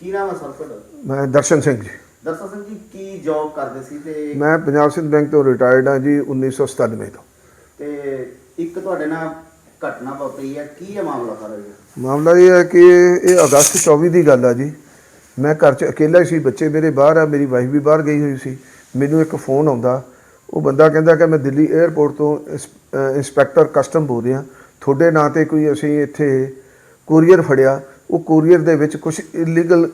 ਕੀ ਨਾਮ ਹੈ ਸਰ ਤੁਹਾਡਾ? ਮੈਂ ਦਰਸ਼ਨ ਸਿੰਘ ਜੀ। ਦਰਸ਼ਨ ਸਿੰਘ ਜੀ ਕੀ ਜੌਬ ਕਰਦੇ ਸੀ ਤੇ ਮੈਂ ਪੰਜਾਬ ਸਿੰਧ ਬੈਂਕ ਤੋਂ ਰਿਟਾਇਰਡ ਹਾਂ ਜੀ 1997 ਤੋਂ। ਤੇ ਇੱਕ ਤੁਹਾਡੇ ਨਾਲ ਘਟਨਾ ਵਾਪਰੀ ਹੈ ਕੀ ਹੈ ਮਾਮਲਾ ਸਾਰਾ ਜੀ ਮਾਮਲਾ ਇਹ ਹੈ ਕਿ ਇਹ ਅਗਸਤ 24 ਦੀ ਗੱਲ ਆ ਜੀ। ਮੈਂ ਘਰ 'ਚ ਇਕੱਲਾ ਹੀ ਸੀ ਬੱਚੇ ਮੇਰੇ ਬਾਹਰ ਆ ਮੇਰੀ ਵਾਈਫ ਵੀ ਬਾਹਰ ਗਈ ਹੋਈ ਸੀ। ਮੈਨੂੰ ਇੱਕ ਫੋਨ ਆਉਂਦਾ ਉਹ ਬੰਦਾ ਕਹਿੰਦਾ ਕਿ ਮੈਂ ਦਿੱਲੀ 에ਅਰਪੋਰਟ ਤੋਂ ਇੰਸਪੈਕਟਰ ਕਸਟਮ ਬੋਲ ਰਿਹਾ। ਤੁਹਾਡੇ ਨਾਂ ਤੇ ਕੋਈ ਅਸੀਂ ਇੱਥੇ ਕੋਰੀਅਰ ਫੜਿਆ ਉਹ ਕੋਰੀਅਰ ਦੇ ਵਿੱਚ ਕੁਝ ਇਲੀਗਲ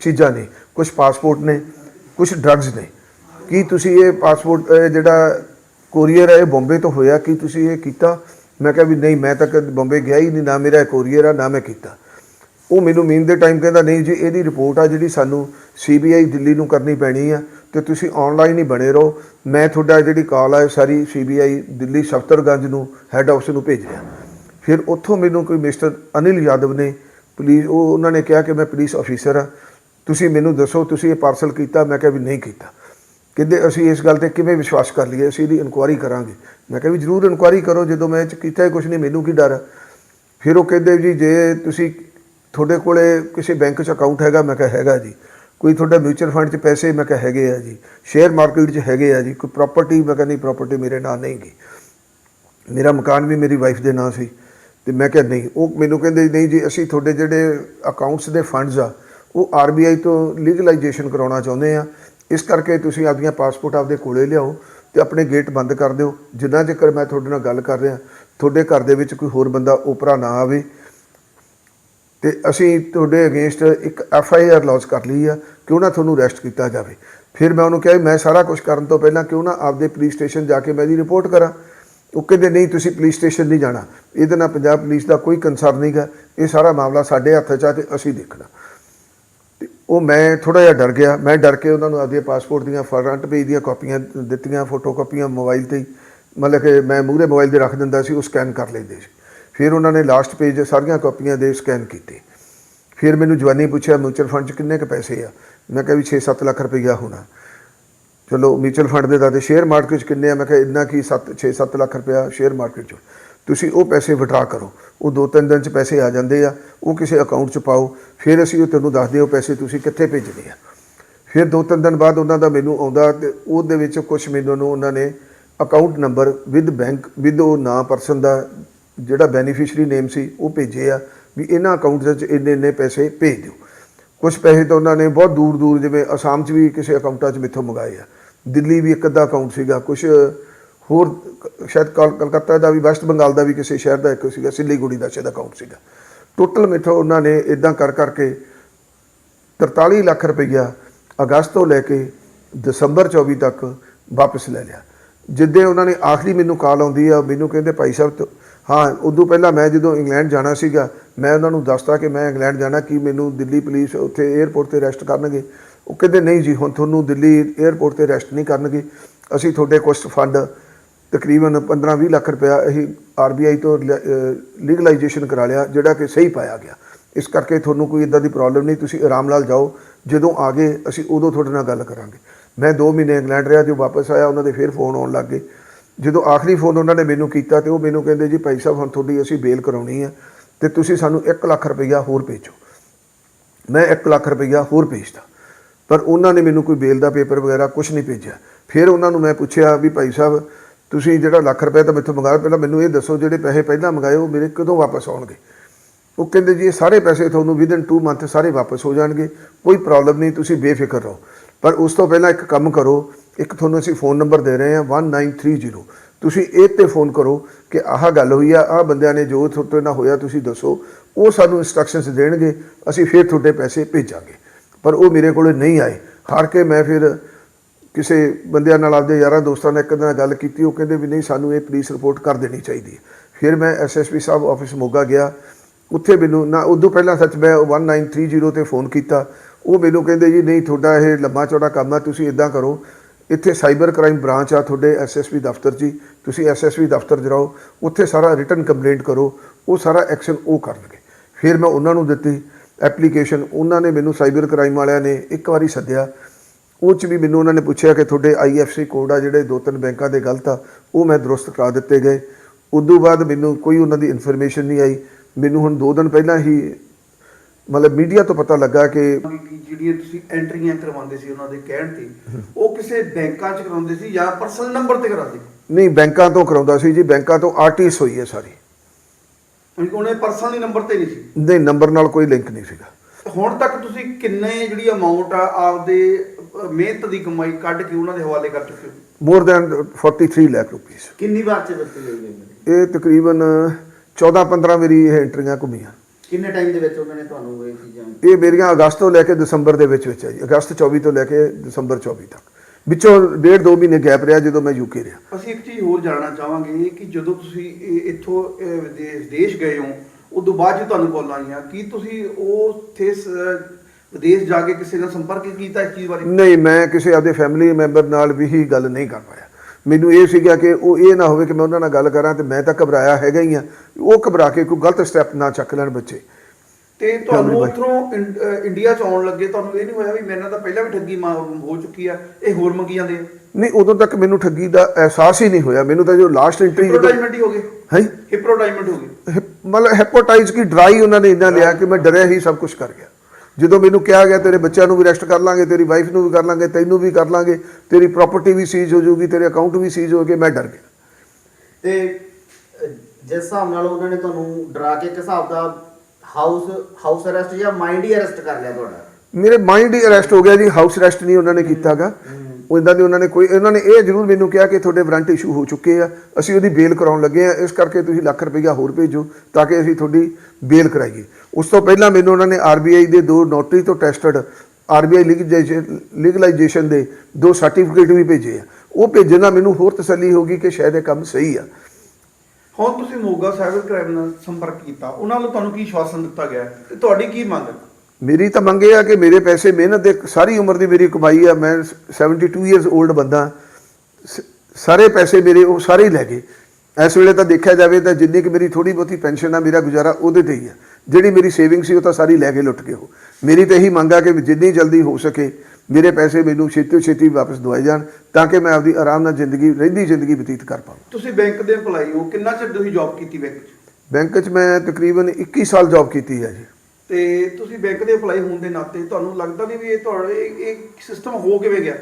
ਚੀਜ਼ਾਂ ਨੇ ਕੁਝ ਪਾਸਪੋਰਟ ਨੇ ਕੁਝ ਡਰੱਗਸ ਨੇ। ਕੀ ਤੁਸੀਂ ਇਹ ਪਾਸਪੋਰਟ ਇਹ ਜਿਹੜਾ ਕੋਰੀਅਰ ਹੈ, ਇਹ ਬੰਬੇ ਤੋਂ ਹੋਇਆ, ਕੀ ਤੁਸੀਂ ਇਹ ਕੀਤਾ? ਮੈਂ ਕਿਹਾ ਵੀ ਨਹੀਂ, ਮੈਂ ਤਾਂ ਕਦੇ ਬੰਬੇ ਗਿਆ ਹੀ ਨਹੀਂ, ਨਾ ਮੇਰਾ ਕੋਰੀਅਰ ਆ, ਨਾ ਮੈਂ ਕੀਤਾ। ਉਹ ਮੈਨੂੰ ਮੀਨ ਦੇ ਟਾਈਮ ਕਹਿੰਦਾ, ਨਹੀਂ ਜੀ, ਇਹਦੀ ਰਿਪੋਰਟ ਆ ਜਿਹੜੀ ਸਾਨੂੰ ਸੀਬੀਆਈ ਦਿੱਲੀ ਨੂੰ ਕਰਨੀ ਪੈਣੀ ਆ, ਤੇ ਤੁਸੀਂ ਆਨਲਾਈਨ ਹੀ ਬਣੇ ਰਹੋ। ਮੈਂ ਤੁਹਾਡਾ ਜਿਹੜੀ ਕਾਲ ਆ, ਇਹ ਸਾਰੀ ਸੀਬੀਆਈ ਦਿੱਲੀ ਸਫਤਰਗੰਜ ਨੂੰ ਹੈੱਡ ਆਫਿਸ ਨੂੰ ਭੇਜ ਰਿਹਾ। ਫਿਰ ਉੱਥੋਂ ਮੈਨੂੰ ਕੋਈ ਮਿਸਟਰ ਅਨਿਲ ਯਾਦਵ ਨੇ ਪੁਲਿਸ ਉਹ ਉਹਨਾਂ ਨੇ ਕਿਹਾ ਕਿ ਮੈਂ ਪੁਲਿਸ ਅਫੀਸਰ ਹਾਂ। ਤੁਸੀਂ ਮੈਨੂੰ ਦੱਸੋ, ਤੁਸੀਂ ਇਹ ਪਾਰਸਲ ਕੀਤਾ, ਮੈਂ ਕਿਹਾ ਵੀ ਨਹੀਂ ਕੀਤਾ। ਕਹਿੰਦੇ, ਅਸੀਂ ਇਸ ਗੱਲ ਤੇ ਕਿਵੇਂ ਵਿਸ਼ਵਾਸ ਕਰ ਲਈਏ? ਅਸੀਂ ਇਹਦੀ ਇਨਕੁਆਇਰੀ ਕਰਾਂਗੇ। ਮੈਂ ਕਿਹਾ ਵੀ ਜ਼ਰੂਰ ਇਨਕੁਆਇਰੀ ਕਰੋ, ਜਦੋਂ ਮੈਂ ਇਹ 'ਚ ਕੀਤਾ ਹੀ ਕੁਝ ਨਹੀਂ, ਮੈਨੂੰ ਕੀ ਡਰ ਆ? ਫਿਰ ਉਹ ਕਹਿੰਦੇ ਜੀ ਜੇ ਤੁਸੀਂ ਤੁਹਾਡੇ ਕੋਲੇ ਕਿਸੇ ਬੈਂਕ 'ਚ ਅਕਾਊਂਟ ਹੈਗਾ, ਮੈਂ ਕਿਹਾ ਹੈਗਾ ਜੀ। ਕੋਈ ਤੁਹਾਡਾ ਮਿਊਚੁਅਲ ਫੰਡ 'ਚ ਪੈਸੇ, ਮੈਂ ਕਿਹਾ ਹੈਗੇ ਆ ਜੀ। ਸ਼ੇਅਰ ਮਾਰਕੀਟ 'ਚ ਹੈਗੇ ਆ ਜੀ। ਕੋਈ ਪ੍ਰਾਪਰਟੀ ਮੈਂ ਕਿਹਾ ਨਹੀਂ ਪ੍ਰਾਪਰਟੀ ਮੇਰੇ ਨਾਂ ਨਹੀਂ ਗੀ ਮੇਰਾ ਮਕਾਨ ਵੀ ਮੇਰੀ ਵਾਈਫ ਦੇ ਨਾਂ ਸੀ। ਤੇ ਮੈਂ ਕਿਹਾ ਨਹੀਂ, ਉਹ ਮੈਨੂੰ ਕਹਿੰਦੇ ਨਹੀਂ ਜੀ, ਅਸੀਂ ਤੁਹਾਡੇ ਜਿਹੜੇ ਅਕਾਊਂਟਸ ਦੇ ਫੰਡਸ ਆ, ਉਹ ਆਰਬੀਆਈ ਤੋਂ ਲੀਗਲਾਈਜੇਸ਼ਨ ਕਰਾਉਣਾ ਚਾਹੁੰਦੇ ਆ। ਇਸ ਕਰਕੇ ਤੁਸੀਂ ਆਪਦੀਆਂ ਪਾਸਪੋਰਟ ਆਪਦੇ ਕੋਲੇ ਲਿਆਓ ਤੇ ਆਪਣੇ ਗੇਟ ਬੰਦ ਕਰ ਦਿਓ। ਜਿੰਨਾ ਚਿਰ ਮੈਂ ਤੁਹਾਡੇ ਨਾਲ ਗੱਲ ਕਰ ਰਿਹਾ, ਤੁਹਾਡੇ ਘਰ ਦੇ ਵਿੱਚ ਕੋਈ ਹੋਰ ਬੰਦਾ ਉਪਰਾ ਨਾ ਆਵੇ। ਤੇ ਅਸੀਂ ਤੁਹਾਡੇ ਅਗੇਂਸਟ ਇੱਕ ਐਫ ਆਈ ਆਰ ਲੌਂਚ ਕਰ ਲਈ ਆ, ਕਿਉਂ ਨਾ ਤੁਹਾਨੂੰ ਅਰੈਸਟ ਕੀਤਾ ਜਾਵੇ। ਫਿਰ ਮੈਂ ਉਹਨੂੰ ਕਿਹਾ ਵੀ ਮੈਂ ਸਾਰਾ ਕੁਝ ਕਰਨ ਤੋਂ ਪਹਿਲਾਂ ਕਿਉਂ ਨਾ ਆਪਦੇ ਪੁਲਿਸ ਸਟੇਸ਼ਨ ਜਾ ਕੇ ਮੈਂ ਇਹਦੀ ਰਿਪੋਰਟ ਕਰਾਂ। ਉਹ ਕਹਿੰਦੇ, ਨਹੀਂ, ਤੁਸੀਂ ਪੁਲਿਸ ਸਟੇਸ਼ਨ ਨਹੀਂ ਜਾਣਾ। ਇਹਦੇ ਨਾਲ ਪੰਜਾਬ ਪੁਲਿਸ ਦਾ ਕੋਈ ਕੰਸਰਨ ਨਹੀਂਗਾ ਇਹ ਸਾਰਾ ਮਾਮਲਾ ਸਾਡੇ ਹੱਥ 'ਚ ਆ ਤੇ ਅਸੀਂ ਦੇਖਣਾ। ਤੇ ਉਹ ਮੈਂ ਥੋੜਾ ਜਿਹਾ ਡਰ ਗਿਆ। ਮੈਂ ਡਰ ਕੇ ਉਹਨਾਂ ਨੂੰ ਆਪਦੇ ਪਾਸਪੋਰਟ ਦੀਆਂ ਫਰੰਟ ਪੇਜ ਦੀਆਂ ਕਾਪੀਆਂ ਦਿੱਤੀਆਂ ਫੋਟੋ ਕਾਪੀਆਂ ਮੋਬਾਈਲ ਤੇ ਹੀ। ਮਤਲਬ ਕਿ ਮੈਂ ਮੂਹਰੇ ਮੋਬਾਈਲ ਤੇ ਰੱਖ ਦਿੰਦਾ ਸੀ, ਉਹ ਸਕੈਨ ਕਰ ਲੈਂਦੇ ਸੀ। ਫਿਰ ਉਹਨਾਂ ਨੇ ਲਾਸਟ ਪੇਜ ਸਾਰੀਆਂ ਕਾਪੀਆਂ ਦੇ ਸਕੈਨ ਕੀਤੇ। ਫਿਰ ਮੈਨੂੰ ਜਵਾਨੀ ਪੁੱਛਿਆ ਮਿਊਚੁਅਲ ਫੰਡ 'ਚ ਕਿੰਨੇ ਕੁ ਪੈਸੇ ਆ? ਮੈਂ ਕਿਹਾ ਵੀ 6-7 ਲੱਖ ਰੁਪਈਆ ਹੋਣਾ। ਚਲੋ ਮਿਊਚੁਅਲ ਫੰਡ ਦੇ ਦਾਤੇ ਸ਼ੇਅਰ ਮਾਰਕੀਟ 'ਚ ਕਿੰਨੇ ਆ? ਮੈਂ ਕਿਹਾ ਇੰਨਾ ਕੀ 7 6-7 ਲੱਖ ਰੁਪਇਆ ਸ਼ੇਅਰ ਮਾਰਕੀਟ 'ਚ। ਤੁਸੀਂ ਉਹ ਪੈਸੇ ਵਿਡਰਾ ਕਰੋ। ਉਹ ਦੋ ਤਿੰਨ ਦਿਨ 'ਚ ਪੈਸੇ ਆ ਜਾਂਦੇ ਆ, ਉਹ ਕਿਸੇ ਅਕਾਊਂਟ 'ਚ ਪਾਓ। ਫਿਰ ਅਸੀਂ ਉਹ ਤੈਨੂੰ ਦੱਸਦੇ ਉਹ ਪੈਸੇ ਤੁਸੀਂ ਕਿੱਥੇ ਭੇਜਣੇ ਆ। ਫਿਰ ਦੋ ਤਿੰਨ ਦਿਨ ਬਾਅਦ ਉਹਨਾਂ ਦਾ ਮੈਨੂੰ ਆਉਂਦਾ ਤੇ ਉਹਦੇ ਵਿੱਚ ਕੁਝ ਮੈਨੂੰ ਨੂੰ ਉਹਨਾਂ ਨੇ account number with bank with ਉਹ ਨਾਂ ਪਰਸਨ ਦਾ ਜਿਹੜਾ ਬੈਨੀਫੀਸ਼ੀਅਰੀ ਨੇਮ ਸੀ, ਉਹ ਭੇਜੇ ਆ ਵੀ ਇਹਨਾਂ ਅਕਾਊਂਟ ਵਿੱਚ ਇੰਨੇ ਇੰਨੇ ਪੈਸੇ ਭੇਜ ਦਿਓ। ਕੁਝ ਪੈਸੇ ਤਾਂ ਉਹਨਾਂ ਨੇ ਬਹੁਤ ਦੂਰ ਦੂਰ ਜਿਵੇਂ ਅਸਾਮ 'ਚ ਵੀ ਕਿਸੇ ਅਕਾਊਂਟਾਂ 'ਚ ਮਿੱਥੋਂ ਮੰਗਾਏ ਆ। ਦਿੱਲੀ ਵੀ ਇੱਕ ਅੱਧਾ ਅਕਾਊਂਟ ਸੀਗਾ ਕੁਝ ਹੋਰ ਸ਼ਾਇਦ ਕਲ- ਕਲਕੱਤਾ ਦਾ ਵੀ, ਵੈਸਟ ਬੰਗਾਲ ਦਾ ਵੀ ਕਿਸੇ ਸ਼ਹਿਰ ਦਾ ਇੱਕ ਸੀਗਾ, ਸਿੱਲੀਗੁੜੀ ਦਾ ਸ਼ਾਇਦ ਅਕਾਊਂਟ ਸੀਗਾ। ਟੋਟਲ ਮਿੱਥੋਂ ਉਹਨਾਂ ਨੇ ਇਦਾਂ ਕਰ ਕਰਕੇ 43 ਲੱਖ ਰੁਪਈਆ ਅਗਸਤ ਤੋਂ ਲੈ ਕੇ ਦਸੰਬਰ 24 ਤੱਕ ਵਾਪਸ ਲੈ ਲਿਆ। ਜਿੱਦੇ ਉਹਨਾਂ ਨੇ ਆਖਰੀ ਮੈਨੂੰ ਕਾਲ ਆਉਂਦੀ ਆ, ਮੈਨੂੰ ਕਹਿੰਦੇ ਭਾਈ ਸਾਹਿਬ ਤੋਂ- ਹਾਂ, ਉਦੋਂ ਪਹਿਲਾਂ ਮੈਂ ਜਦੋਂ ਇੰਗਲੈਂਡ ਜਾਣਾ ਸੀਗਾ, ਮੈਂ ਉਹਨਾਂ ਨੂੰ ਦੱਸਤਾ ਕਿ ਮੈਂ ਇੰਗਲੈਂਡ ਜਾਣਾ, ਕੀ ਮੈਨੂੰ ਦਿੱਲੀ ਪੁਲਿਸ ਉੱਥੇ 에ਅਰਪੋਰਟ ਤੇ ਰੈਸਟ ਕਰਨਗੇ। ਉਹ ਕਹਿੰਦੇ, ਨਹੀਂ ਜੀ, ਹੁਣ ਤੁਹਾਨੂੰ ਦਿੱਲੀ 에ਅਰਪੋਰਟ ਤੇ ਰੈਸਟ ਨਹੀਂ ਕਰਨਗੇ। ਅਸੀਂ ਤੁਹਾਡੇ ਕੁਝ ਫੰਡ ਤਕਰੀਬਨ 15-20 ਲੱਖ ਰੁਪਇਆ ਅਸੀਂ ਆਰਬੀਆਈ ਤੋਂ ਲੀਗਲਾਈਜੇਸ਼ਨ ਕਰਾ ਲਿਆ, ਜਿਹੜਾ ਕਿ ਸਹੀ ਪਾਇਆ ਗਿਆ। ਇਸ ਕਰਕੇ ਤੁਹਾਨੂੰ ਕੋਈ ਇਦਾਂ ਦੀ ਪ੍ਰੋਬਲਮ ਨਹੀਂ, ਤੁਸੀਂ ਆਰਾਮ ਨਾਲ ਜਾਓ। ਜਦੋਂ ਆ ਗਏ, ਅਸੀਂ ਉਦੋਂ ਤੁਹਾਡੇ ਨਾਲ ਗੱਲ ਕਰਾਂਗੇ। ਮੈਂ 2 ਮਹੀਨੇ ਇੰਗਲੈਂਡ ਰਿਹਾ ਜੋ ਵਾਪਸ ਆਇਆ, ਉਹਨਾਂ ਦੇ ਫਿਰ ਫੋਨ ਆਉਣ ਲੱਗ ਗਏ। ਜਦੋਂ ਆਖਰੀ ਫੋਨ ਉਹਨਾਂ ਨੇ ਮੈਨੂੰ ਕੀਤਾ ਤੇ ਉਹ ਮੈਨੂੰ ਕਹਿੰਦੇ ਜੀ ਭਾਈ ਸਾਹਿਬ, ਹੁਣ ਤੁਹਾਡੀ ਅਸੀਂ ਬੇਲ ਕਰਾਉਣੀ ਆ ਤੇ ਤੁਸੀਂ ਸਾਨੂੰ 1 ਲੱਖ ਰੁਪਈਆ ਹੋਰ ਭੇਜੋ। ਮੈਂ 1 ਲੱਖ ਰੁਪਈਆ ਹੋਰ ਭੇਜਦਾ। ਪਰ ਉਹਨਾਂ ਨੇ ਮੈਨੂੰ ਕੋਈ ਬੇਲ ਦਾ ਪੇਪਰ ਵਗੈਰਾ ਕੁਝ ਨਹੀਂ ਭੇਜਿਆ। ਫਿਰ ਉਹਨਾਂ ਨੂੰ ਮੈਂ ਪੁੱਛਿਆ ਵੀ ਭਾਈ ਸਾਹਿਬ, ਤੁਸੀਂ ਜਿਹੜਾ ਲੱਖ ਰੁਪਏ ਤਾਂ ਮੈਥੋਂ ਮੰਗਾਇਆ ਪਹਿਲਾਂ ਮੈਨੂੰ ਇਹ ਦੱਸੋ ਜਿਹੜੇ ਪੈਸੇ ਪਹਿਲਾਂ ਮੰਗਾਏ ਉਹ ਮੇਰੇ ਕਦੋਂ ਵਾਪਸ ਆਉਣਗੇ? ਉਹ ਕਹਿੰਦੇ ਜੀ ਇਹ ਸਾਰੇ ਪੈਸੇ ਤੁਹਾਨੂੰ ਵਿਦਨ 2 ਮੰਥ ਸਾਰੇ ਵਾਪਸ ਹੋ ਜਾਣਗੇ, ਕੋਈ ਪ੍ਰੋਬਲਮ ਨਹੀਂ, ਤੁਸੀਂ ਬੇਫਿਕਰ ਰਹੋ। ਪਰ ਉਸ ਤੋਂ ਪਹਿਲਾਂ ਇੱਕ ਕੰਮ ਕਰੋ ਇੱਕ ਤੁਹਾਨੂੰ ਅਸੀਂ ਫੋਨ ਨੰਬਰ ਦੇ ਰਹੇ ਹਾਂ 1930 ਤੁਸੀਂ ਇਹ ਤੇ ਫੋਨ ਕਰੋ ਕਿ ਆਹ ਗੱਲ ਹੋਈ ਆ, ਆਹ ਬੰਦਿਆਂ ਨੇ ਜੋ ਤੁਹਾਡੇ ਨਾਲ ਹੋਇਆ, ਤੁਸੀਂ ਦੱਸੋ। ਉਹ ਸਾਨੂੰ ਇਨਸਟਰਕਸ਼ਨਸ ਦੇਣਗੇ, ਅਸੀਂ ਫਿਰ ਤੁਹਾਡੇ ਪੈਸੇ ਭੇਜਾਂਗੇ। ਪਰ ਉਹ ਮੇਰੇ ਕੋਲੇ ਨਹੀਂ ਆਏ। ਹਾਰ ਕੇ ਮੈਂ ਫਿਰ ਕਿਸੇ ਬੰਦਿਆਂ ਨਾਲ ਆਪਦੇ ਯਾਰਾਂ ਦੋਸਤਾਂ ਨਾਲ ਇੱਕ ਦਿਨ ਗੱਲ ਕੀਤੀ, ਉਹ ਕਹਿੰਦੇ ਵੀ ਨਹੀਂ, ਸਾਨੂੰ ਇਹ ਪੁਲਿਸ ਰਿਪੋਰਟ ਕਰ ਦੇਣੀ ਚਾਹੀਦੀ ਹੈ। ਫਿਰ ਮੈਂ ਐਸਐਸਪੀ ਸਾਹਿਬ ਆਫਿਸ ਮੋਗਾ ਗਿਆ। ਉੱਥੇ ਮੈਨੂੰ ਨਾ, ਉਦੋਂ ਪਹਿਲਾਂ ਸੱਚ ਮੈਂ 1930 ਤੇ ਫੋਨ ਕੀਤਾ। ਉਹ ਮੈਨੂੰ ਕਹਿੰਦੇ ਜੀ, ਨਹੀਂ, ਤੁਹਾਡਾ ਇਹ ਲੰਮਾ ਚੌੜਾ ਕੰਮ ਆ, ਤੁਸੀਂ ਇਦਾਂ ਕਰੋ। ਇੱਥੇ ਸਾਈਬਰ ਕ੍ਰਾਈਮ ਬ੍ਰਾਂਚ ਆ ਤੁਹਾਡੇ ਐਸਐਸਪੀ ਦਫ਼ਤਰ 'ਚ ਹੀ। ਤੁਸੀਂ ਐਸਐਸਪੀ ਦਫ਼ਤਰ 'ਚ ਰਹੋ, ਉੱਥੇ ਸਾਰਾ ਰਿਟਨ ਕੰਪਲੇਂਟ ਕਰੋ, ਉਹ ਸਾਰਾ ਐਕਸ਼ਨ ਉਹ ਕਰਨਗੇ। ਫਿਰ ਮੈਂ ਉਹਨਾਂ ਨੂੰ ਦਿੱਤੀ ਐਪਲੀਕੇਸ਼ਨ, ਉਹਨਾਂ ਨੇ ਮੈਨੂੰ ਸਾਈਬਰ ਕ੍ਰਾਈਮ ਵਾਲਿਆਂ ਨੇ ਇੱਕ ਵਾਰੀ ਸੱਦਿਆ। ਉਹ 'ਚ ਵੀ ਮੈਨੂੰ ਉਹਨਾਂ ਨੇ ਪੁੱਛਿਆ ਕਿ ਤੁਹਾਡੇ ਆਈਐਫਸੀ ਕੋਡ ਆ, ਜਿਹੜੇ ਦੋ ਤਿੰਨ ਬੈਂਕਾਂ ਦੇ ਗਲਤ ਆ, ਉਹ ਮੈਂ ਦਰੁਸਤ ਕਰਾ ਦਿੱਤੇ ਗਏ। ਉਦੋਂ ਬਾਅਦ ਮੈਨੂੰ ਕੋਈ ਉਹਨਾਂ ਦੀ ਇਨਫੋਰਮੇਸ਼ਨ ਨਹੀਂ ਆਈ। ਮੈਨੂੰ ਹੁਣ 2 ਦਿਨ ਪਹਿਲਾਂ ਹੀ ਮਤਲਬ ਮੀਡੀਆ ਤੋਂ ਪਤਾ ਲੱਗਾ ਕਿ ਜਿਹੜੀਆਂ ਤੁਸੀਂ ਐਂਟਰੀਆਂ ਕਰਵਾਉਂਦੇ ਸੀ ਉਹਨਾਂ ਦੇ ਕਹਿਣ ਤੇ ਉਹ ਕਿਸੇ ਬੈਂਕਾਂ 'ਚ ਕਰਾਉਂਦੇ ਸੀ ਜਾਂ ਪਰਸਨਲ ਨੰਬਰ ਤੇ ਕਰਾਉਂਦੇ ਨਹੀਂ ਬੈਂਕਾਂ ਤੋਂ ਕਰਾਉਂਦਾ ਸੀ ਜੀ ਬੈਂਕਾਂ ਤੋਂ ਆਰਟੀਸ ਹੋਈ ਹੈ ਸਾਰੀ। ਉਹਨੇ ਪਰਸਨਲੀ ਨੰਬਰ ਤੇ ਨਹੀਂ ਸੀ? ਨਹੀਂ ਨੰਬਰ ਨਾਲ ਕੋਈ ਲਿੰਕ ਨਹੀਂ ਸੀਗਾ। ਹੁਣ ਤੱਕ ਤੁਸੀਂ ਕਿੰਨੇ ਜਿਹੜੀ ਅਮਾਉਂਟ ਆ ਆਪਦੇ ਮਿਹਨਤ ਦੀ ਕਮਾਈ ਕੱਢ ਕੇ ਉਹਨਾਂ ਦੇ ਹਵਾਲੇ ਕਰ ਚੁੱਕੇ ਹੋ? ਮੋਰ ਦੈਨ 43 ਲੱਖ ਰੁਪੀਸ ਕਿੰਨੀ ਵਾਰ ਚ ਵਰਤੀ ਗਈ ਇਹ ਤਕਰੀਬਨ 14-15 ਮੇਰੀ ਇਹ ਐਂਟਰੀਆਂ ਘੁੰਮੀਆਂ। ਕਿੰਨੇ ਟਾਈਮ ਦੇ ਵਿੱਚ ਉਹਨਾਂ ਨੇ ਤੁਹਾਨੂੰ ਇਹ ਚੀਜ਼ਾਂ ਇਹ ਮੇਰੀਆਂ ਅਗਸਤ ਤੋਂ ਲੈ ਕੇ ਦਸੰਬਰ ਦੇ ਵਿੱਚ ਵਿੱਚ ਹੈ ਜੀ। ਅਗਸਤ 24 ਤੋਂ ਲੈ ਕੇ ਦਸੰਬਰ 24 ਤੱਕ। ਵਿੱਚੋਂ ਡੇਢ ਦੋ ਮਹੀਨੇ ਗੈਪ ਰਿਹਾ ਜਦੋਂ ਮੈਂ ਯੂਕੇ ਰਿਹਾ। ਅਸੀਂ ਇੱਕ ਚੀਜ਼ ਹੋਰ ਜਾਣਨਾ ਚਾਹਾਂਗੇ ਕਿ ਜਦੋਂ ਤੁਸੀਂ ਇੱਥੋਂ ਵਿਦੇਸ਼ ਦੇਸ਼ ਗਏ ਹੋ ਉਦੋਂ ਬਾਅਦ ਜੇ ਤੁਹਾਨੂੰ ਕਾਲ ਆਈਆਂ ਕੀ ਤੁਸੀਂ ਉਹ ਉੱਥੇ ਵਿਦੇਸ਼ ਜਾ ਕੇ ਕਿਸੇ ਨਾਲ ਸੰਪਰਕ ਕੀਤਾ ਇਸ ਚੀਜ਼ ਬਾਰੇ? ਨਹੀਂ ਮੈਂ ਕਿਸੇ ਆਪਦੇ ਫੈਮਿਲੀ ਮੈਂਬਰ ਨਾਲ ਵੀ ਹੀ ਗੱਲ ਨਹੀਂ ਕਰ ਪਾਇਆ। ਮੈਨੂੰ ਇਹ ਸੀਗਾ ਕਿ ਉਹ ਇਹ ਨਾ ਹੋਵੇ ਕਿ ਮੈਂ ਉਹਨਾਂ ਨਾਲ ਗੱਲ ਕਰਾਂ ਤੇ ਮੈਂ ਤਾਂ ਘਬਰਾਇਆ ਹੈਗਾ ਹੀ ਆ। ਉਹ ਘਬਰਾ ਕੇ ਕੋਈ ਗਲਤ ਸਟੈਪ ਨਾ ਚੱਕ ਲੈਣ ਬੱਚੇ। ਤੇ ਤੁਹਾਨੂੰ ਉੱਥੋਂ ਇੰਡੀਆ ਚ ਆਉਣ ਲੱਗੇ ਤੁਹਾਨੂੰ ਇਹ ਨਹੀਂ ਹੋਇਆ ਵੀ ਮੇਰੇ ਨਾਲ ਤਾਂ ਪਹਿਲਾਂ ਵੀ ਠੱਗੀ ਹੋ ਚੁੱਕੀ ਆ ਇਹ ਹੋਰ ਮੰਗੀ ਜਾਂਦੇ ਆ? ਨਹੀਂ ਉਦੋਂ ਤੱਕ ਮੈਨੂੰ ਠੱਗੀ ਦਾ ਅਹਿਸਾਸ ਹੀ ਨਹੀਂ ਹੋਇਆ। ਮੈਨੂੰ ਤਾਂ ਜੋ ਲਾਸਟ ਐਂਟਰੀ ਹੀ ਹੋ ਗਏ? ਹੈ? ਹਿਪਰੋਡਾਈਮੈਂਟ ਹੋ ਹਿਪ- ਮਤਲਬ ਹੈਪੋਟਾਈਜ਼ ਕੀ ਡਰਾਈ ਉਹਨਾਂ ਨੇ ਇੰਨਾ ਲਿਆ ਕਿ ਮੈਂ ਡਰਿਆ ਹੀ ਸਭ ਕੁਝ ਕਰ ਗਿਆ। ਜਦੋਂ ਮੈਨੂੰ ਕਿਹਾ ਗਿਆ ਤੇਰੇ ਬੱਚਿਆਂ ਨੂੰ ਵੀ ਅਰੈਸਟ ਕਰ ਲਾਂਗੇ ਤੇਰੀ ਵਾਈਫ ਨੂੰ ਵੀ ਕਰ ਲਾਂਗੇ ਤੈਨੂੰ ਵੀ ਕਰ ਲਾਂਗੇ ਤੇਰੀ ਪ੍ਰਾਪਰਟੀ ਵੀ ਸੀਜ਼ ਹੋ ਜਾਊਗੀ ਤੇਰੇ ਅਕਾਊਂਟ ਵੀ ਸੀਜ਼ ਹੋ ਗਏ ਮੈਂ ਡਰ ਗਿਆ। ਤੇ ਜਿਸ ਹਿਸਾਬ ਨਾਲ ਉਹਨਾਂ ਨੇ ਤੁਹਾਨੂੰ ਡਰਾ ਕੇ ਇੱਕ ਹਿਸਾਬ ਦਾ ਹਾਊਸ ਹਾਊਸ ਅਰੈਸਟ ਜਾਂ ਮਾਈਂਡ ਹੀ ਅਰੈਸਟ ਕਰ ਲਿਆ ਤੁਹਾਡਾ? ਮੇਰੇ ਮਾਈਂਡ ਹੀ ਅਰੈਸਟ ਹੋ ਗਿਆ ਜੀ ਹਾਊਸ ਅਰੈਸਟ ਨਹੀਂ ਉਹਨਾਂ ਨੇ ਕੀਤਾਗਾ। ਉਹ ਇਦਾਂ ਦੇ ਉਹਨਾਂ ਨੇ ਕੋਈ ਉਹਨਾਂ ਨੇ ਇਹ ਜ਼ਰੂਰ ਮੈਨੂੰ ਕਿਹਾ ਕਿ ਤੁਹਾਡੇ ਵਾਰੰਟ ਇਸ਼ੂ ਹੋ ਚੁੱਕੇ ਆ ਅਸੀਂ ਉਹਦੀ ਬੇਲ ਕਰਾਉਣ ਲੱਗੇ ਆ ਇਸ ਕਰਕੇ ਤੁਸੀਂ ਲੱਖ ਰੁਪਈਆ ਹੋਰ ਭੇਜੋ ਤਾਂ ਕਿ ਅਸੀਂ ਤੁਹਾਡੀ ਬੇਲ ਕਰਾਈਏ ਉਸ ਤੋਂ ਪਹਿਲਾਂ ਮੈਨੂੰ ਉਹਨਾਂ ਨੇ ਆਰਬੀਆਈ ਦੇ ਦੋ ਨੋਟਰੀ ਤੋਂ ਟੈਸਟਡ ਆਰਬੀਆਈ ਲੀਗਲਾਈਜੇਸ਼ਨ ਦੇ ਦੋ ਸਰਟੀਫਿਕੇਟ ਵੀ ਭੇਜੇ ਆ। ਉਹ ਭੇਜਣ ਨਾਲ ਮੈਨੂੰ ਹੋਰ ਤਸੱਲੀ ਹੋ ਗਈ ਕਿ ਸ਼ਾਇਦ ਇਹ ਕੰਮ ਸਹੀ ਆ। ਹੁਣ ਤੁਸੀਂ ਮੋਗਾ ਸਾਈਬਰ ਕ੍ਰਾਈਮ ਨਾਲ ਸੰਪਰਕ ਕੀਤਾ ਉਹਨਾਂ ਵੱਲੋਂ ਤੁਹਾਨੂੰ ਕੀ ਸ਼ਾਸਨ ਦਿੱਤਾ ਗਿਆ? ਤੇ ਤੁਹਾਡੀ ਕੀ ਮੰਗ ਹੈ? ਮੇਰੀ ਤਾਂ ਮੰਗ ਇਹ ਆ ਕਿ ਮੇਰੇ ਪੈਸੇ ਮਿਹਨਤ ਦੇ ਸਾਰੀ ਉਮਰ ਦੀ ਮੇਰੀ ਕਮਾਈ ਆ। ਮੈਂ 72 ਇਅਰਸ 올ਡ ਬੰਦਾ। ਸਾਰੇ ਪੈਸੇ ਮੇਰੇ ਉਹ ਸਾਰੇ ਲੈ ਗਏ। ਇਸ ਵੇਲੇ ਤਾਂ ਦੇਖਿਆ ਜਾਵੇ ਤਾਂ ਜਿੰਨੀ ਕਿ ਮੇਰੀ ਥੋੜੀ ਬਹੁਤੀ ਪੈਨਸ਼ਨ ਆ ਮੇਰਾ ਗੁਜ਼ਾਰਾ ਉਹਦੇ ਤੇ ਹੀ ਆ। ਜਿਹੜੀ ਮੇਰੀ ਸੇਵਿੰਗ ਸੀ ਉਹ ਤਾਂ ਸਾਰੀ ਲੈ ਕੇ ਲੁੱਟ ਗਏ ਉਹ। ਮੇਰੀ ਤਾਂ ਇਹੀ ਮੰਗ ਆ ਕਿ ਜਿੰਨੀ ਜਲਦੀ ਹੋ ਸਕੇ ਮੇਰੇ ਪੈਸੇ ਮੈਨੂੰ ਛੇਤੀ ਛੇਤੀ ਵਾਪਸ ਦਵਾਏ ਜਾਣ ਤਾਂ ਕਿ ਮੈਂ ਆਪਦੀ ਆਰਾਮ ਨਾਲ ਜ਼ਿੰਦਗੀ ਰਹਿੰਦੀ ਜ਼ਿੰਦਗੀ ਬਤੀਤ ਕਰ ਪਾਵਾਂ। ਤੁਸੀਂ ਬੈਂਕ ਦੇ EMPLOYE ਹੋ ਕਿੰਨਾ ਚਿਰ ਤੁਸੀਂ ਜੌਬ ਕੀਤੀ ਬੈਂਕ 'ਚ? ਬੈਂਕ 'ਚ ਮੈਂ ਤਕਰੀਬਨ 21 ਸਾਲ ਜੌਬ ਕੀਤੀ ਹੈ ਜੀ। ਤੇ ਤੁਸੀਂ ਬੈਂਕ ਦੇ EMPLOYE ਹੋਣ ਦੇ ਨਾਤੇ ਤੁਹਾਨੂੰ ਲੱਗਦਾ ਨਹੀਂ ਵੀ ਇਹ ਤੁਹਾਡੇ ਇਹ ਸਿਸਟਮ ਹੋ ਕਿਵੇਂ ਗਿਆ?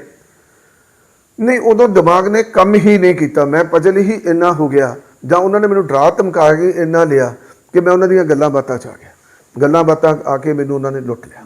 ਨਹੀਂ ਉਦੋਂ ਦਿਮਾਗ ਨੇ ਕੰਮ ਹੀ ਨਹੀਂ ਕੀਤਾ। ਮੈਂ ਪਜਲ ਹੀ ਇੰਨਾ ਹੋ ਗਿਆ ਜਾਂ ਉਹਨਾਂ ਨੇ ਮੈਨੂੰ ਡਰਾ ਧਮਕਾ ਕੇ ਇੰਨਾ ਲਿਆ ਕਿ ਮੈਂ ਉਹਨਾਂ ਦੀਆਂ ਗੱਲਾਂ ਬਾਤਾਂ ਚ ਆ ਗਿਆ। ਗੱਲਾਂ ਬਾਤਾਂ ਆ ਕੇ ਮੈਨੂੰ ਉਹਨਾਂ ਨੇ ਲੁੱਟ ਲਿਆ।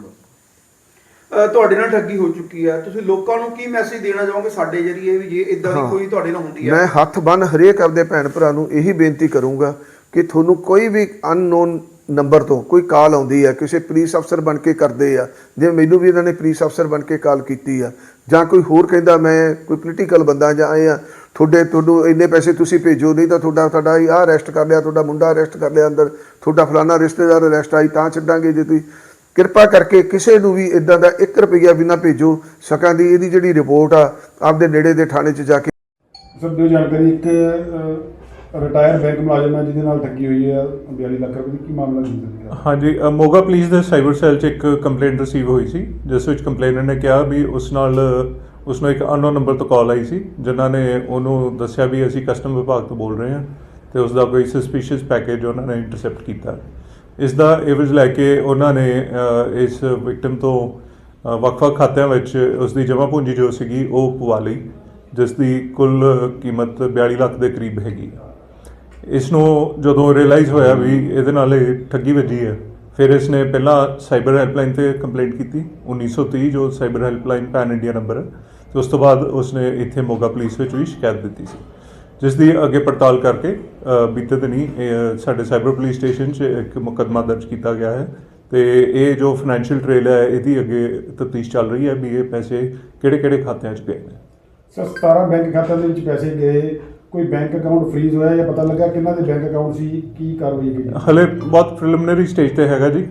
ਤੁਹਾਡੇ ਨਾਲ ਠੱਗੀ ਹੋ ਚੁੱਕੀ ਹੈ ਤੁਸੀਂ ਲੋਕਾਂ ਨੂੰ ਕੀ ਮੈਸੇਜ ਦੇਣਾ ਚਾਹੋਗੇ ਸਾਡੇ ਜਰੀਏ ਵੀ ਜੇ ਇਦਾਂ ਦੀ। ਕੋਈ ਤੁਹਾਡੇ ਨਾਲ ਹੁੰਦੀ ਹੈ ਮੈਂ ਹੱਥ ਬੰਨ ਹਰੇਕ ਆਪਦੇ ਭੈਣ ਭਰਾ ਨੂੰ ਇਹੀ ਬੇਨਤੀ ਕਰੂੰਗਾ ਕਿ ਤੁਹਾਨੂੰ ਕੋਈ ਵੀ ਅਨਨੋਨ ਨੰਬਰ ਤੋਂ ਕੋਈ ਕਾਲ ਆਉਂਦੀ ਹੈ ਕਿਸੇ ਪੁਲਿਸ ਅਫਸਰ ਬਣ ਕੇ ਕਰਦੇ ਆ ਜੇ ਮੈਨੂੰ ਵੀ ਇਹਨਾਂ ਨੇ ਪੁਲਿਸ ਅਫਸਰ ਬਣ ਕੇ ਕਾਲ ਕੀਤੀ ਆ, ਜਾਂ ਕੋਈ ਹੋਰ ਕਹਿੰਦਾ ਮੈਂ ਕੋਈ ਪੋਲੀਟੀਕਲ ਬੰਦਾ ਜਾਂ ਆਏ ਆ, ਤੁਹਾਡੇ, ਤੁਹਾਨੂੰ ਇੰਨੇ ਪੈਸੇ ਤੁਸੀਂ ਭੇਜੋ, ਨਹੀਂ ਤਾਂ ਤੁਹਾਡਾ ਤੁਹਾਡਾ ਹੀ ਆਹ ਅਰੈਸਟ ਕਰ ਲਿਆ, ਤੁਹਾਡਾ ਮੁੰਡਾ ਅਰੈਸਟ ਕਰ ਲਿਆ ਅੰਦਰ, ਤੁਹਾਡਾ ਫਲਾਣਾ ਰਿਸ਼ਤੇਦਾਰ ਅਰੈਸਟ ਆਈ, ਤਾਂ ਛੱਡਾਂਗੇ ਜੇ ਤੁਸੀਂ। ਕਿਰਪਾ ਕਰਕੇ ਕਿਸੇ ਨੂੰ ਵੀ ਇਦਾਂ ਦਾ 1 ਰੁਪਈਆ ਵੀ ਨਾ ਭੇਜੋ, ਸਕਾਂ ਦੀ ਇਹਦੀ ਜਿਹੜੀ ਰਿਪੋਰਟ ਆ, ਆਪਦੇ ਨੇੜੇ ਦੇ ਥਾਣੇ 'ਚ ਜਾ ਕੇ। ਸਰ ਦਿਓ ਜਾਣਕਾਰੀ, ਇੱਕ ਰਿਟਾਇਰ ਬੈਂਕ ਮੁਲਾਜ਼ਮ ਹੈ ਜਿਹਦੇ ਨਾਲ ਠੱਗੀ ਹੋਈ ਹੈ 42 ਲੱਖ ਰੁਪਏ ਦੀ। ਕੀ ਮਾਮਲਾ ਜੀ ਸਰ ਹਾਂਜੀ ਅ, ਮੋਗਾ ਪੁਲਿਸ ਦੇ ਸਾਈਬਰ ਸੈੱਲ 'ਚ ਇੱਕ ਕੰਪਲੇਂਟ ਰਿਸੀਵ ਹੋਈ ਸੀ ਜਿਸ ਵਿੱਚ ਕੰਪਲੇਨਰ ਨੇ ਕਿਹਾ ਵੀ ਉਸ ਨਾਲ ਉਸ ਨੂੰ ਇੱਕ ਅਨਨੋਨ ਨੰਬਰ ਤੋਂ ਕਾਲ ਆਈ ਸੀ ਜਿਨ੍ਹਾਂ ਨੇ ਉਹਨੂੰ ਦੱਸਿਆ ਵੀ ਅਸੀਂ ਕਸਟਮ ਵਿਭਾਗ ਤੋਂ ਬੋਲ ਰਹੇ ਹਾਂ ਤੇ ਉਸ ਦਾ ਕੋਈ ਸਸਪੀਸ਼ੀਅਸ ਪੈਕੇਜ ਉਹਨਾਂ ਨੇ ਇੰਟਰਸੈਪਟ ਕੀਤਾ। ਇਸ ਦਾ ਐਵਰੇਜ ਲੈ ਕੇ ਉਹਨਾਂ ਨੇ ਅ, ਇਸ ਵਿਕਟਮ ਤੋਂ ਅ, ਵੱਖ-ਵੱਖ ਖਾਤਿਆਂ ਵਿੱਚ ਉਸ ਦੀ ਜਮ੍ਹਾਂ ਪੂੰਜੀ ਜੋ ਸੀਗੀ ਉਹ ਪਵਾ ਲਈ ਜਿਸ ਦੀ ਕੁੱਲ ਕੀਮਤ 42 ਲੱਖ ਦੇ ਕਰੀਬ ਹੈਗੀ ਹੈ। ਇਸ ਨੂੰ ਜਦੋਂ ਰਿਅਲਾਈਜ਼ ਹੋਇਆ ਵੀ ਇਹਦੇ ਨਾਲ ਇਹ ਠੱਗੀ ਵੱਜੀ ਹੈ, ਫਿਰ ਇਸ ਨੇ ਪਹਿਲਾਂ ਸਾਈਬਰ ਹੈਲਪਲਾਈਨ ਤੇ ਕੰਪਲੇਂਟ ਕੀਤੀ 1930 ਜੋ cyber helpline pan India number ਹੈ, ਤੇ ਉਸ ਤੋਂ ਬਾਅਦ ਉਸ ਨੇ ਇੱਥੇ ਮੋਗਾ ਪੁਲਿਸ ਵਿੱਚ ਵੀ ਸ਼ਿਕਾਇਤ ਦਿੱਤੀ ਸੀ। ਜਿਸ ਦੀ ਅੱਗੇ ਪੜਤਾਲ ਕਰਕੇ ਬੀਤੇ ਦਿਨੀ, ਇਹ ਸਾਡੇ ਸਾਈਬਰ ਪੁਲਿਸ ਸਟੇਸ਼ਨ 'ਚ ਇੱਕ ਮੁਕੱਦਮਾ ਦਰਜ ਕੀਤਾ ਗਿਆ ਹੈ, ਤੇ ਇਹ ਜੋ ਫਾਈਨੈਂਸ਼ੀਅਲ ਟ੍ਰੇਲ ਹੈ, ਇਹਦੀ ਅੱਗੇ ਤਫਤੀਸ਼ ਚੱਲ ਰਹੀ ਹੈ ਵੀ ਇਹ ਪੈਸੇ ਕਿਹੜੇ-ਕਿਹੜੇ ਖਾਤਿਆਂ 'ਚ ਗਏ ਨੇ। ਸਰ 17 ਬੈਂਕ ਖਾਤਿਆਂ ਦੇ ਵਿੱਚ ਪੈਸੇ ਗਏ ਕੋਈ ਬੈਂਕ ਅਕਾਊਂਟ ਫ੍ਰੀਜ਼ ਹੋਇਆ ਜਾਂ ਪਤਾ ਲੱਗਾ ਕਿਹਨਾਂ ਦੇ ਬੈਂਕ ਅਕਾਊਂਟ ਸੀ, ਕੀ ਕਾਰਵਾਈ ਕੀਤੀ? ਹਲੇ ਬਹੁਤ ਪ੍ਰੀਲਿਮਿਨਰੀ ਸਟੇਜ ਤੇ ਹੈਗਾ ਜੀ।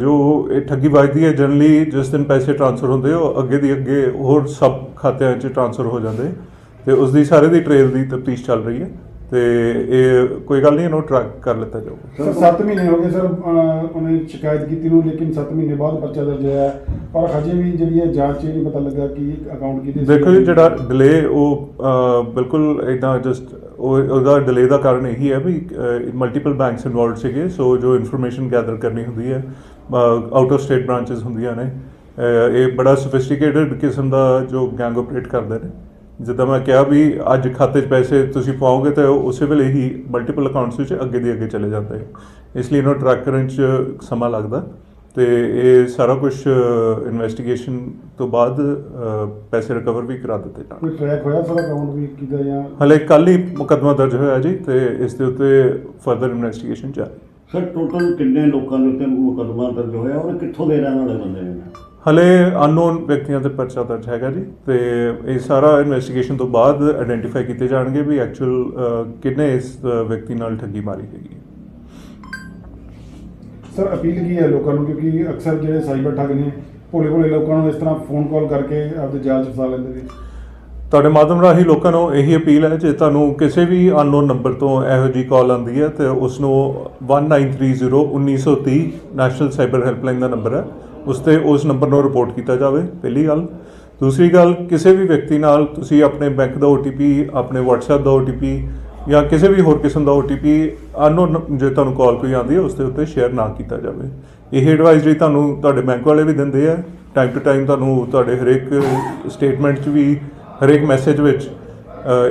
ਜੋ ਇਹ ਠੱਗੀ ਵੱਜਦੀ ਹੈ ਜਨਰਲੀ ਜਿਸ ਦਿਨ ਪੈਸੇ ਟ੍ਰਾਂਸਫਰ ਹੁੰਦੇ, ਉਹ ਅੱਗੇ ਦੀ ਅੱਗੇ ਹੋਰ ਸਭ ਖਾਤਿਆਂ 'ਚ ਟ੍ਰਾਂਸਫਰ ਹੋ ਜਾਂਦੇ। ਤੇ ਉਸ ਦੀ ਸਾਰੇ ਦੀ ਟ੍ਰੇਲ ਦੀ ਤਫਤੀਸ਼ ਚੱਲ ਰਹੀ ਹੈ। ਤੇ ਇਹ ਕੋਈ ਗੱਲ ਨਹੀਂ ਇਹਨੂੰ ਟਰੈਕ ਕਰ ਲਿੱਤਾ ਜਾਊਗਾ ਸਰ 7 ਮਹੀਨੇ ਹੋ ਗਏ ਸਰ ਉਹਨੇ ਸ਼ਿਕਾਇਤ ਕੀਤੀ ਨੂੰ ਲੇਕਿਨ 7 ਮਹੀਨੇ ਬਾਅਦ ਪਰਚਾ ਦਰਜ ਹੋਇਆ। ਪਰ ਹਜੇ ਵੀ ਜਿਹੜੀ ਹੈ ਜਾਂਚ ਇਹ ਨਹੀਂ ਪਤਾ ਲੱਗਾ ਕਿ ਅਕਾਊਂਟ ਸੀ। ਦੇਖੋ ਜੀ ਜਿਹੜਾ ਡਿਲੇ ਉਹ ਬਿਲਕੁਲ ਇਦਾਂ ਜਸਟ ਉਹ ਉਹਦਾ ਡਿਲੇ ਦਾ ਕਾਰਨ ਇਹੀ ਹੈ ਵੀ ਮਲਟੀਪਲ ਬੈਂਕਸ ਇਨਵੋਲਡ ਸੀਗੇ ਸੋ ਜੋ ਇਨਫੋਰਮੇਸ਼ਨ ਗੈਦਰ ਕਰਨੀ ਹੁੰਦੀ ਹੈ ਆਊਟ ਆਫ ਸਟੇਟ ਬ੍ਰਾਂਚਸ ਹੁੰਦੀਆਂ ਨੇ ਇਹ ਬੜਾ ਸੋਫਿਸਟੀਕੇਟਡ ਕਿਸਮ ਦਾ ਜੋ ਗੈਂਗ ਆਪਰੇਟ ਕਰਦੇ ਨੇ ਜਿੱਦਾਂ ਮੈਂ ਕਿਹਾ ਵੀ ਅੱਜ ਖਾਤੇ 'ਚ ਪੈਸੇ ਤੁਸੀਂ ਪਾਓਗੇ ਤਾਂ ਉਹ ਉਸੇ ਵੇਲੇ ਹੀ ਮਲਟੀਪਲ ਅਕਾਊਂਟਸ ਵਿੱਚ ਅੱਗੇ ਦੀ ਅੱਗੇ ਚਲੇ ਜਾਂਦੇ ਆ। ਇਸ ਲਈ ਇਹਨੂੰ ਟਰੈਕ ਕਰਨ 'ਚ ਸਮਾਂ ਲੱਗਦਾ। ਤੇ ਇਹ ਸਾਰਾ ਕੁਝ ਇਨਵੈਸਟੀਗੇਸ਼ਨ ਤੋਂ ਬਾਅਦ ਪੈਸੇ ਰਿਕਵਰ ਵੀ ਕਰਾ ਦਿੱਤੇ ਜਾਣਗੇ। ਕੋਈ ਟਰੈਕ ਹੋਇਆ ਸਰ ਅਕਾਊਂਟ ਵੀ ਕਿਦਾ ਜਾਂ? ਹਲੇ ਕੱਲ ਹੀ ਮੁਕੱਦਮਾ ਦਰਜ ਹੋਇਆ ਜੀ ਤੇ ਇਸ ਦੇ ਉੱਤੇ ਫਰਦਰ ਇਨਵੈਸਟੀਗੇਸ਼ਨ ਜਾਰੀ। ਸਰ ਟੋਟਲ ਕਿੰਨੇ ਲੋਕਾਂ ਦੇ ਉੱਤੇ ਮੁਕੱਦਮਾ ਦਰਜ ਹੋਇਆ ਔਰ ਕਿੱਥੋਂ ਦੇ ਰਹਿਣ ਵਾਲੇ ਬੰਦੇ ਨੇ? ਹਲੇ ਅਨਨੋਨ ਵਿਅਕਤੀਆਂ ਤੇ ਪਰਚਾ ਦਰਜ ਹੈਗਾ ਜੀ ਤੇ ਇਹ ਸਾਰਾ ਇਨਵੈਸਟੀਗੇਸ਼ਨ ਤੋਂ ਬਾਅਦ ਆਇਡੈਂਟੀਫਾਈ ਕੀਤੇ ਜਾਣਗੇ ਵੀ ਐਕਚੁਅਲ ਕਿੰਨੇ ਇਸ ਵਿਅਕਤੀ ਨਾਲ ਠੱਗੀ ਮਾਰੀ ਹੈਗੀ ਸਰ ਅਪੀਲ ਕੀ ਹੈ ਲੋਕਾਂ ਨੂੰ? ਕਿਉਂਕਿ ਅਕਸਰ ਜਿਹੜੇ ਸਾਈਬਰ ਠੱਗ ਨੇ ਭੋਲੇ ਭੋਲੇ ਲੋਕਾਂ ਨੂੰ ਇਸ ਤਰ੍ਹਾਂ ਫੋਨ ਕਾਲ ਕਰਕੇ ਆਪਦੇ ਜਾਲ 'ਚ ਫਸਾ ਲੈਂਦੇ ਨੇ। ਤੁਹਾਡੇ ਮਾਧਿਅਮ ਰਾਹੀਂ ਲੋਕਾਂ ਨੂੰ ਇਹੀ ਅਪੀਲ ਹੈ ਜੇ ਤੁਹਾਨੂੰ ਕਿਸੇ ਵੀ ਅਨਨੋਨ ਨੰਬਰ ਤੋਂ ਇਹੋ ਜੀ ਕਾਲ ਆਉਂਦੀ ਹੈ ਤੇ ਉਸ ਨੂੰ 19301930 ਨੈਸ਼ਨਲ ਸਾਈਬਰ ਹੈਲਪਲਾਈਨ ਦਾ ਨੰਬਰ ਹੈ। ਉਸ ਤੇ ਉਸ ਨੰਬਰ ਨੂੰ ਰਿਪੋਰਟ ਕੀਤਾ ਜਾਵੇ, ਪਹਿਲੀ ਗੱਲ। ਦੂਸਰੀ ਗੱਲ, ਕਿਸੇ ਵੀ ਵਿਅਕਤੀ ਨਾਲ ਤੁਸੀਂ ਆਪਣੇ ਬੈਂਕ ਦਾ OTP ਆਪਣੇ WhatsApp ਦਾ OTP ਜਾਂ ਕਿਸੇ ਵੀ ਹੋਰ ਕਿਸਮ ਦਾ OTP ਅਨਨੋਨ ਜੇ ਤੁਹਾਨੂੰ ਕਾਲ ਕੋਈ ਆਉਂਦੀ ਹੈ, ਉਸ ਦੇ ਉੱਤੇ ਸ਼ੇਅਰ ਨਾ ਕੀਤਾ ਜਾਵੇ। ਇਹ ਐਡਵਾਈਜ਼ਰੀ ਤੁਹਾਨੂੰ ਤੁਹਾਡੇ ਬੈਂਕ ਵਾਲੇ ਵੀ ਦਿੰਦੇ ਆ ਟਾਈਮ ਟੂ ਟਾਈਮ ਤੁਹਾਨੂੰ ਤੁਹਾਡੇ ਹਰੇਕ ਸਟੇਟਮੈਂਟ 'ਚ ਵੀ, ਹਰੇਕ ਮੈਸੇਜ ਵਿੱਚ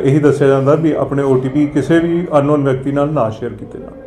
ਇਹੀ ਦੱਸਿਆ ਜਾਂਦਾ ਵੀ ਆਪਣੇ OTP ਕਿਸੇ ਵੀ ਅਨਨੋਨ ਵਿਅਕਤੀ ਨਾਲ ਨਾ ਸ਼ੇਅਰ ਕੀਤੇ ਜਾਣ।